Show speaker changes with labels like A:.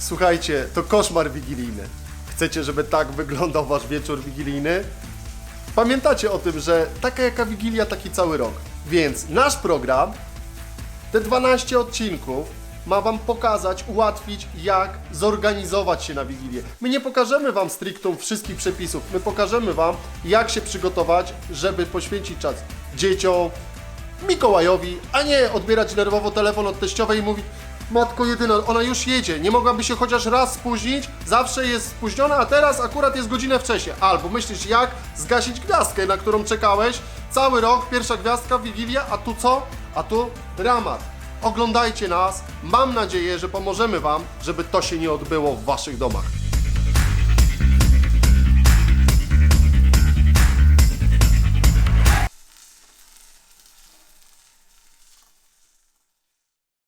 A: Słuchajcie, to koszmar wigilijny. Chcecie, żeby tak wyglądał wasz wieczór wigilijny? Pamiętacie o tym, że taka jaka wigilia, taki cały rok. Więc nasz program, te 12 odcinków, ma wam pokazać, ułatwić, jak zorganizować się na Wigilię. My nie pokażemy wam strictum wszystkich przepisów, my pokażemy wam, jak się przygotować, żeby poświęcić czas dzieciom, Mikołajowi, a nie odbierać nerwowo telefon od teściowej i mówić Matko jedyna, ona już jedzie, nie mogłaby się chociaż raz spóźnić, zawsze jest spóźniona, a teraz akurat jest godzinę wcześniej. Albo myślisz jak zgasić gwiazdkę, na którą czekałeś cały rok, pierwsza gwiazdka, Wigilia, a tu co? A tu dramat. Oglądajcie nas, mam nadzieję, że pomożemy Wam, żeby to się nie odbyło w Waszych domach.